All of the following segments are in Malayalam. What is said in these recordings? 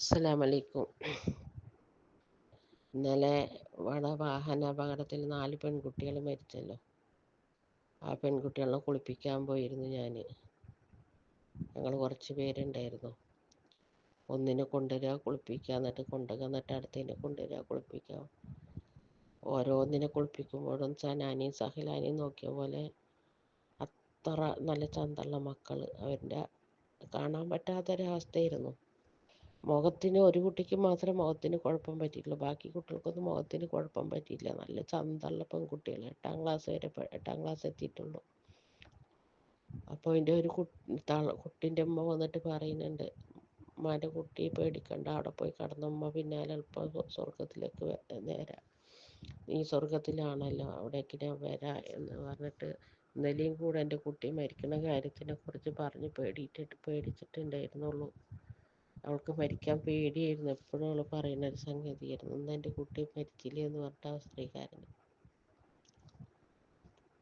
അസ്സലാമലൈക്കും. ഇന്നലെ ഇവിടെ വാഹനാപകടത്തിൽ നാല് പെൺകുട്ടികൾ മരിച്ചല്ലോ. ആ പെൺകുട്ടികളെ കുളിപ്പിക്കാൻ പോയിരുന്നു ഞാൻ ഞങ്ങൾ കുറച്ച് പേരുണ്ടായിരുന്നു. ഒന്നിനെ കൊണ്ടുവരിക കുളിപ്പിക്കുക എന്നിട്ട് കൊണ്ടുവരിക എന്നിട്ട് അടുത്തതിനെ കൊണ്ടുവരിക കുളിപ്പിക്കുക ഓരോന്നിനെ കുളിപ്പിക്കുമ്പോഴും സനാനിയും സഹലാനിയും നോക്കിയ പോലെ അത്ര നല്ല ചന്തമുള്ള മക്കൾ അവരുടെ കാണാൻ പറ്റാത്തൊരവസ്ഥയായിരുന്നു. മുഖത്തിന് ഒരു കുട്ടിക്ക് മാത്രമേ മുഖത്തിന് കുഴപ്പം പറ്റിയിട്ടുള്ളൂ ബാക്കി കുട്ടികൾക്കൊന്നും മുഖത്തിന് കുഴപ്പം പറ്റിയില്ല. നല്ല ചന്തള്ള പെൺകുട്ടികൾ എട്ടാം ക്ലാസ് വരെ എട്ടാം ക്ലാസ് എത്തിയിട്ടുള്ളൂ. അപ്പോൾ അതിന്റെ ഒരു കുട്ടിന്റെ അമ്മ വന്നിട്ട് പറയുന്നുണ്ട്. ഉമ്മാന്റെ കുട്ടിയെ പേടിക്കണ്ട. അവിടെ പോയി കിടന്ന ഉമ്മ പിന്നാലെ എളുപ്പം സ്വർഗത്തിലേക്ക് നേരാ. നീ സ്വർഗത്തിലാണല്ലോ അവിടേക്ക് ഞാൻ വരാം എന്ന് പറഞ്ഞിട്ട് ഇന്നലെയും കൂടെ എന്റെ കുട്ടി മരിക്കുന്ന കാര്യത്തിനെ കുറിച്ച് പറഞ്ഞ് പേടിയിട്ടിട്ട് പേടിച്ചിട്ടുണ്ടായിരുന്നുള്ളൂ. അവൾക്ക് മരിക്കാൻ പേടിയായിരുന്നു. എപ്പോഴും അവൾ പറയുന്ന ഒരു സംഗതിയായിരുന്നു. ഇന്ന് എന്റെ കുട്ടി മരിച്ചില്ലേ? എന്ന് പറഞ്ഞിട്ട് ആ സ്ത്രീകാരൻ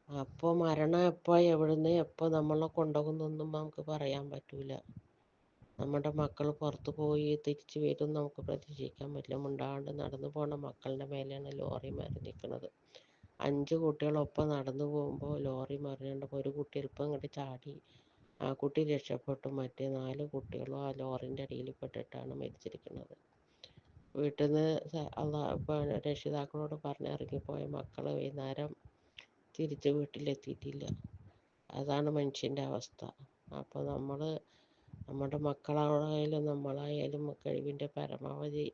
അപ്പോൾ മരണം എപ്പോൾ എവിടുന്ന് എപ്പോൾ നമ്മളെ കൊണ്ടുപോകുന്നൊന്നും നമുക്ക് പറയാൻ പറ്റൂല. നമ്മുടെ മക്കൾ പുറത്ത് പോയി തിരിച്ചു വരും നമുക്ക് പ്രതീക്ഷിക്കാൻ പറ്റില്ല. മുണ്ടാണ്ട് നടന്നു പോണ മക്കളുടെ മേലെയാണ് ലോറി മാറി നിൽക്കുന്നത് അഞ്ച് കുട്ടികളൊപ്പം നടന്നു പോകുമ്പോൾ ലോറി മറിഞ്ഞപ്പോൾ ഒരു കുട്ടി എളുപ്പം ഇങ്ങോട്ട് ചാടി ആ കുട്ടി രക്ഷപ്പെട്ടു. മറ്റേ നാല് കുട്ടികളും ആ ലോറിന്റെ അടിയിൽ പെട്ടിട്ടാണ് മരിച്ചിരിക്കുന്നത്. വീട്ടിൽ നിന്ന് അള്ളാ രക്ഷിതാക്കളോട് പറഞ്ഞിറങ്ങിപ്പോയ മക്കൾ വൈകുന്നേരം തിരിച്ച് വീട്ടിലെത്തിയിട്ടില്ല. അതാണ് മനുഷ്യന്റെ അവസ്ഥ. അപ്പോൾ നമ്മൾ നമ്മുടെ മക്കളായാലും നമ്മളായാലും കഴിവിന്റെ പരമാവധി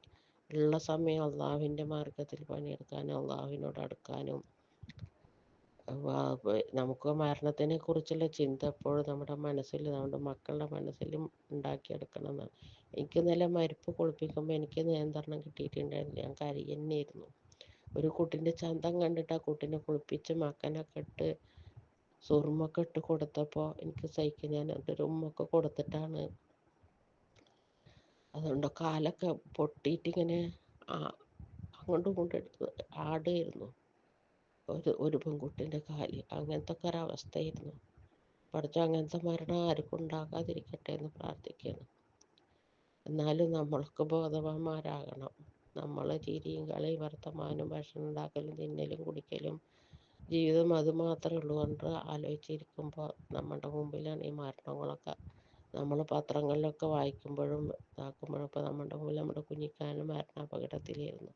ഉള്ള സമയം അള്ളാഹുവിന്റെ മാർഗത്തിൽ പണിയെടുക്കാനും അള്ളാഹുവിനോട് അടുക്കാനും നമുക്ക് മരണത്തിനെ കുറിച്ചുള്ള ചിന്ത എപ്പോഴും നമ്മുടെ മനസ്സിൽ നമ്മുടെ മക്കളുടെ മനസ്സിലും ഉണ്ടാക്കിയെടുക്കണം എന്നാണ് എനിക്ക് ഇന്നലെ മരിപ്പ് കുളിപ്പിക്കുമ്പോൾ എനിക്ക് നിയന്ത്രണം കിട്ടിയിട്ടുണ്ടായിരുന്നില്ല ഞാൻ കരയുന്നായിരുന്നു ഒരു കുട്ടിന്റെ ചന്തം കണ്ടിട്ട് ആ കുട്ടിനെ കുളിപ്പിച്ച് മക്കനൊക്കെ ഇട്ട് സുറുമൊക്കെ ഇട്ട് കൊടുത്തപ്പോൾ എനിക്ക് സഹിക്കാൻ ഞാൻ ഒരു ഉമ്മൊക്കെ കൊടുത്തിട്ടാണ്. അതുകൊണ്ട് കാലൊക്കെ പൊട്ടിയിട്ടിങ്ങനെ അങ്ങോട്ടും ഇങ്ങോട്ടും ആടുമായിരുന്നു ഒരു ഒരു പെൺകുട്ടീന്റെ കാൽ അങ്ങനത്തെ ഒക്കെ ഒരവസ്ഥയായിരുന്നു പഠിച്ച അങ്ങനത്തെ മരണം ആർക്കും ഉണ്ടാകാതിരിക്കട്ടെ എന്ന് പ്രാർത്ഥിക്കുന്നു. എന്നാലും നമ്മൾക്ക് ബോധവാന്മാരാകണം. നമ്മൾ ചിരിയും കളിയും വർത്തമാനവും ഭക്ഷണം ഉണ്ടാക്കലും തിന്നലും കുടിക്കലും ജീവിതം അത് മാത്രമേ ഉള്ളൂ കൊണ്ട് ആലോചിച്ചിരിക്കുമ്പോൾ നമ്മുടെ മുമ്പിലാണ് ഈ മരണങ്ങളൊക്കെ. നമ്മൾ പത്രങ്ങളിലൊക്കെ വായിക്കുമ്പോഴും ഇതാക്കുമ്പോഴും ഇപ്പോൾ നമ്മുടെ മുമ്പിൽ നമ്മുടെ കുഞ്ഞിക്കാനും മരണാപകടത്തിലായിരുന്നു.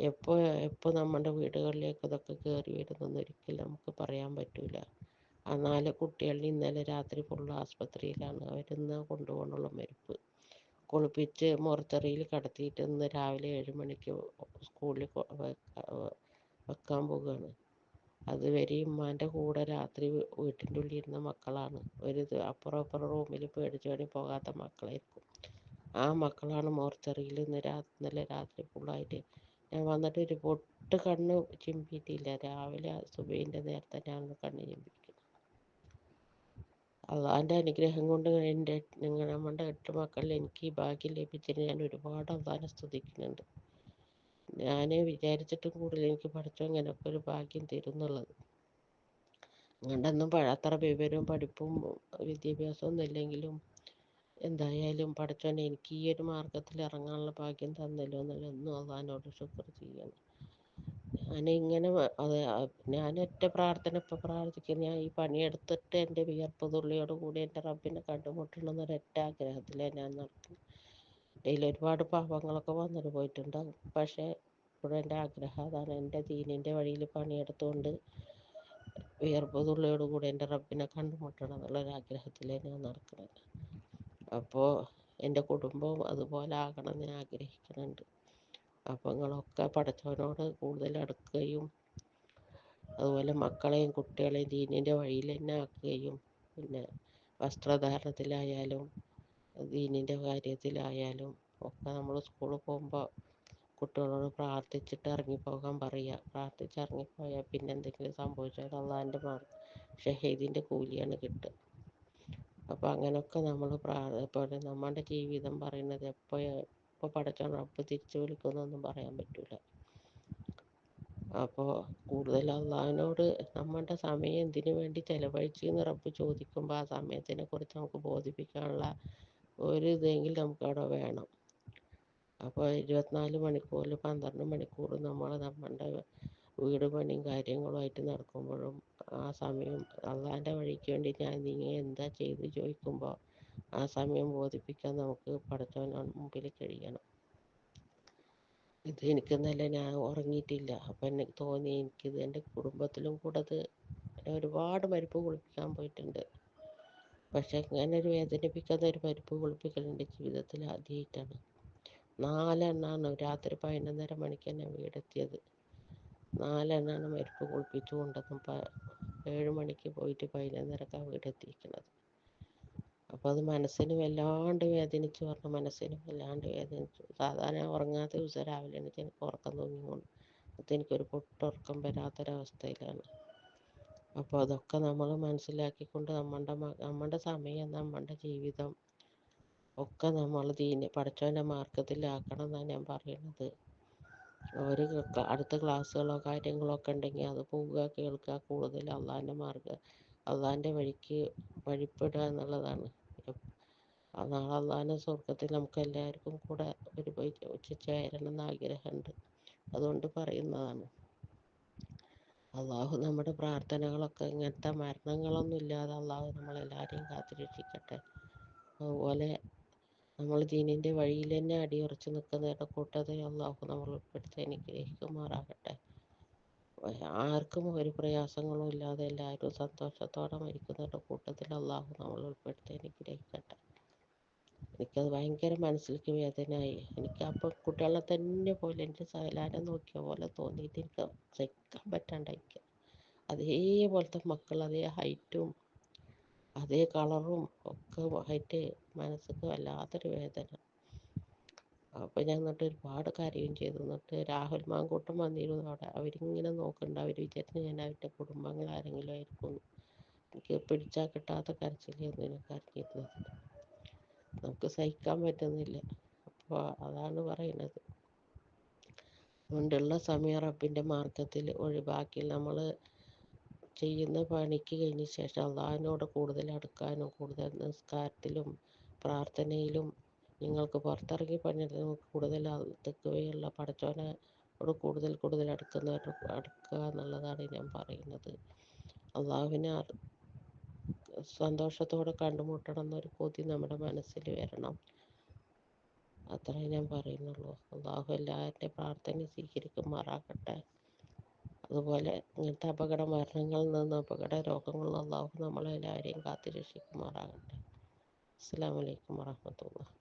എപ്പോൾ എപ്പോൾ നമ്മുടെ വീടുകളിലേക്ക് ഇതൊക്കെ കയറി വരുന്നെന്ന് ഒരിക്കലും നമുക്ക് പറയാൻ പറ്റില്ല ആ നാല് കുട്ടികളിൽ ഇന്നലെ രാത്രി ഫുള്ള് ആസ്പത്രിയിലാണ്. അവരിന്ന് കൊണ്ടുപോകണുള്ള മരിപ്പ്. കുളിപ്പിച്ച് മോർച്ചറിയിൽ കിടത്തിയിട്ട് ഇന്ന് രാവിലെ ഏഴ് മണിക്ക് സ്കൂളിൽ വെക്കാൻ പോവുകയാണ് അതുവരെ ഉമ്മാന്റെ കൂടെ രാത്രി വീട്ടിന്റെ ഉള്ളിൽ ഇരുന്ന മക്കളാണ്. ഒരു അപ്പുറം അപ്പുറം റൂമിൽ പേടിച്ച് വേണി പോകാത്ത മക്കളായിരിക്കും. ആ മക്കളാണ് മോർച്ചറിയിൽ ഇന്ന് രാ ഇന്നലെ രാത്രി ഫുള്ളായിട്ട് ഞാൻ വന്നിട്ട് ഒരു പൊട്ട് കണ്ണ് ചിമ്പിയിട്ടില്ല. രാവിലെ സുബൈന്റെ നേരത്തെ ഞാൻ കണ്ണ് ചിമ്പിക്കുന്നു അള്ളാന്റെ അനുഗ്രഹം കൊണ്ട് എന്റെ നിങ്ങൾ നമ്മുടെ എട്ട് മക്കളിൽ എനിക്ക് ഈ ഭാഗ്യം ലഭിച്ചതിന് ഞാൻ ഒരുപാട് അള്ളാനെ സ്തുതിക്കുന്നുണ്ട്. ഞാൻ വിചാരിച്ചിട്ടും കൂടുതൽ എനിക്ക് പഠിച്ചോ ഇങ്ങനൊക്കെ ഒരു ഭാഗ്യം തരും എന്നുള്ളത് അതുകൊണ്ടൊന്നും അത്ര വിവരവും പഠിപ്പും വിദ്യാഭ്യാസവും ഒന്നും ഇല്ലെങ്കിലും എന്തായാലും പഠിച്ചോൻ എനിക്ക് ഈ ഒരു മാർഗത്തിൽ ഇറങ്ങാനുള്ള ഭാഗ്യം തന്നല്ലോ എന്നുള്ള എന്നും അള്ളഹാനോട് ശുക്ർ ചെയ്യണം. ഞാനിങ്ങനെ അത് ഞാൻ ഒറ്റ പ്രാർത്ഥന ഇപ്പം പ്രാർത്ഥിക്കുന്നു. ഞാൻ ഈ പണിയെടുത്തിട്ട് എന്റെ വിയർപ്പ് തുള്ളിയോട് കൂടി എന്റെ റബ്ബിനെ കണ്ടുമുട്ടണം എന്നൊരൊറ്റ ആഗ്രഹത്തിലാണ് ഞാൻ നടക്കുന്നത് ഇതിൽ ഒരുപാട് പാപങ്ങളൊക്കെ വന്നിട്ട് പോയിട്ടുണ്ടാകും പക്ഷേ ഇപ്പോഴും എന്റെ ആഗ്രഹം അതാണ്. എന്റെ ദീനിന്റെ വഴിയിൽ പണിയെടുത്തുകൊണ്ട് വിയർപ്പ് തുള്ളിയോട് കൂടി എന്റെ റബ്ബിനെ കണ്ടുമുട്ടണം എന്നുള്ളൊരാഗ്രഹത്തിലാണ് ഞാൻ നടക്കുന്നത്. അപ്പോൾ എന്റെ കുടുംബവും അതുപോലെ ആകണം ഞാൻ ആഗ്രഹിക്കുന്നുണ്ട്. അപ്പോൾ നിങ്ങളൊക്കെ പഠിച്ചവനോട് കൂടുതൽ അടുക്കുകയും അതുപോലെ മക്കളെയും കുട്ടികളെയും ദീനിന്റെ വഴിയിൽ തന്നെ ആക്കുകയും പിന്നെ വസ്ത്രധാരണത്തിലായാലും ദീനിന്റെ കാര്യത്തിലായാലും ഒക്കെ നമ്മൾ സ്കൂളിൽ പോകുമ്പോൾ കുട്ടികളോട് പ്രാർത്ഥിച്ചിട്ട് ഇറങ്ങിപ്പോകാൻ പറയുക. പ്രാർത്ഥിച്ച് ഇറങ്ങിപ്പോയാൽ പിന്നെ എന്തെങ്കിലും സംഭവിച്ചാൽ അള്ളാന്റെ മാർ ഷഹീദിന്റെ കൂലിയാണ് കിട്ടുക. അപ്പോൾ അങ്ങനെയൊക്കെ നമ്മൾ നമ്മുടെ ജീവിതം പറയുന്നത് എപ്പോൾ എപ്പോൾ പഠിച്ചോണം അപ്പോൾ തിരിച്ചു വിളിക്കുന്നൊന്നും പറയാൻ പറ്റില്ല അപ്പോൾ കൂടുതൽ അള്ളാഹിനോട് നമ്മുടെ സമയം എന്തിനു വേണ്ടി ചെലവഴിച്ചു എന്ന് റബ്ബ് ചോദിക്കുമ്പോൾ ആ സമയത്തിനെ കുറിച്ച് നമുക്ക് ബോധിപ്പിക്കാനുള്ള ഒരു ഇതെങ്കിലും നമുക്ക് അവിടെ വേണം. അപ്പോൾ ഇരുപത്തിനാല് മണിക്കൂറിൽ പന്ത്രണ്ട് മണിക്കൂർ നമ്മൾ നമ്മുടെ വീട് പണിയും കാര്യങ്ങളുമായിട്ട് നടക്കുമ്പോഴും ആ സമയം അള്ളാന്റെ വഴിക്ക് വേണ്ടി ഞാൻ നീ എന്താ ചെയ്ത് ചോദിക്കുമ്പോൾ ആ സമയം ബോധിപ്പിക്കാൻ നമുക്ക് പഠിച്ചവന് മുമ്പിൽ കഴിയണം. ഇത് എനിക്ക് നല്ല ഞാൻ ഉറങ്ങിയിട്ടില്ല. അപ്പം എനിക്ക് തോന്നി എനിക്കിത് എന്റെ കുടുംബത്തിലും കൂടെ അത് ഒരുപാട് മരുപ്പ് കുളിപ്പിക്കാൻ പോയിട്ടുണ്ട്. പക്ഷെ ഇങ്ങനെ ഒരു വേദനിപ്പിക്കാത്ത ഒരു മരുപ്പ് കുളിപ്പിക്കൽ ജീവിതത്തിൽ ആദ്യമായിട്ടാണ് നാലെണ്ണാണ് രാത്രി പതിനൊന്നര മണിക്ക് തന്നെ വീടെത്തിയത്. നാലെണ്ണാണ് മരുപ്പ് കുളിപ്പിച്ചു കൊണ്ടതും ഏഴ് മണിക്ക് പോയിട്ട് പതിനൊന്നരക്കാണ് വീടെത്തിയിരിക്കുന്നത്. അപ്പോൾ അത് മനസ്സിന് വല്ലാണ്ട് വേദനിച്ചു പറഞ്ഞു മനസ്സിന് വല്ലാണ്ട് വേദനിച്ചു. സാധാരണ ഉറങ്ങാത്ത ദിവസം രാവിലെ എണീച്ച് എനിക്ക് ഉറക്കം തോന്നിക്കൊണ്ട് അത് എനിക്കൊരു പൊട്ടുറക്കം വരാത്തൊരവസ്ഥയിലാണ്. അപ്പോൾ അതൊക്കെ നമ്മൾ മനസ്സിലാക്കിക്കൊണ്ട് നമ്മളുടെ നമ്മളുടെ സമയം നമ്മളുടെ ജീവിതം ഒക്കെ നമ്മൾ ദീന പഠിച്ചവന്റെ മാർഗത്തിലാക്കണം എന്നാണ് ഞാൻ പറയുന്നത്. ഒരു അടുത്ത ക്ലാസ്സുകളോ കാര്യങ്ങളോ ഒക്കെ ഉണ്ടെങ്കിൽ അത് പോവുക കേൾക്കുക കൂടുതൽ അള്ളാന്റെ മാർഗം അള്ളാന്റെ വഴിക്ക് വഴിപ്പെടുക എന്നുള്ളതാണ്. നാളെ അള്ളാന്റെ സ്വർഗത്തിൽ നമുക്ക് എല്ലാവർക്കും കൂടെ ഒരു ചേരണം എന്ന് ആഗ്രഹമുണ്ട്. അതുകൊണ്ട് പറയുന്നതാണ്. അള്ളാഹു നമ്മുടെ പ്രാർത്ഥനകളൊക്കെ ഇങ്ങനത്തെ മരണങ്ങളൊന്നും ഇല്ലാതെ അള്ളാഹു നമ്മളെല്ലാവരെയും കാത്തുരക്ഷിക്കട്ടെ. അതുപോലെ നമ്മൾ ദീനിന്റെ വഴിയിൽ തന്നെ അടിയുറച്ച് നിൽക്കുന്നവരുടെ കൂട്ടത്തെ അള്ളാഹു നമ്മൾ ഉൾപ്പെടുത്തി അനുഗ്രഹിക്കുമാറാകട്ടെ. ആർക്കും ഒരു പ്രയാസങ്ങളും ഇല്ലാതെ എല്ലാവരും സന്തോഷത്തോടെ മരിക്കുന്നവരുടെ കൂട്ടത്തിൽ അള്ളാഹു നമ്മൾ ഉൾപ്പെടുത്തി അനുഗ്രഹിക്കട്ടെ. എനിക്കത് ഭയങ്കര മനസ്സിലേക്ക് വേദനയായി. എനിക്ക് അപ്പം കുട്ടികളെ തന്നെ പോലെ എന്റെ സഹലാനെ നോക്കിയ പോലെ തോന്നിയിട്ട് എനിക്ക് സഹിക്കാൻ പറ്റാണ്ടായിരിക്കുക അതേപോലത്തെ മക്കൾ അതേ ഹൈറ്റും അതേ കളറും ഒക്കെ ആയിട്ട് മനസ്സിക്ക് വല്ലാത്തൊരു വേദന. അപ്പോൾ ഞാൻ എന്നിട്ട് ഒരുപാട് കരയും ചെയ്തു. എന്നിട്ട് രാഹുൽ മാങ്കൂട്ടം വന്നിരുന്നു അവിടെ. അവരിങ്ങനെ നോക്കുന്നുണ്ട് അവർ വിചാരിച്ചു ഞാൻ അവരുടെ കുടുംബങ്ങൾ ആരെങ്കിലും ആയിരിക്കും. എനിക്ക് പിടിച്ചാൽ കിട്ടാത്ത കരച്ചിലായിരുന്നു ഞാൻ അറിഞ്ഞിരുന്നത് നമുക്ക് സഹിക്കാൻ പറ്റുന്നില്ല. അപ്പോൾ അതാണ് പറയുന്നത്. അതുകൊണ്ടുള്ള സമയം റബ്ബിന്റെ മാർഗത്തിൽ ഒഴിവാക്കി നമ്മൾ ചെയ്യുന്ന പണിക്ക് കഴിഞ്ഞ ശേഷം അള്ളാഹിനോട് കൂടുതൽ അടുക്കാനും കൂടുതൽ നിസ്കാരത്തിലും പ്രാർത്ഥനയിലും നിങ്ങൾക്ക് പുറത്തിറങ്ങി പണിയെടുത്ത് കൂടുതൽ തെക്കുകയുള്ള പടച്ചോനോട് കൂടുതൽ കൂടുതൽ അടുക്കുന്ന അടുക്കുക എന്നുള്ളതാണ് ഞാൻ പറയുന്നത്. അള്ളാഹുവിനെ സന്തോഷത്തോടെ കണ്ടുമുട്ടണം എന്നൊരു കൊതി നമ്മുടെ മനസ്സിൽ വരണം. അത്രേ ഞാൻ പറയുന്നുള്ളൂ. അള്ളാഹു എല്ലാവരുടെയും പ്രാർത്ഥന സ്വീകരിക്കുമാറാകട്ടെ. അതുപോലെ ഇങ്ങനത്തെ അപകട മരണങ്ങളിൽ നിന്ന് അപകട രോഗങ്ങളിൽ അള്ളാഹു നമ്മളെല്ലാവരെയും കാത്തു രക്ഷിക്കുമാറാകട്ടെ അസ്സാം വലൈക്കും വാഹമത്തുള്ള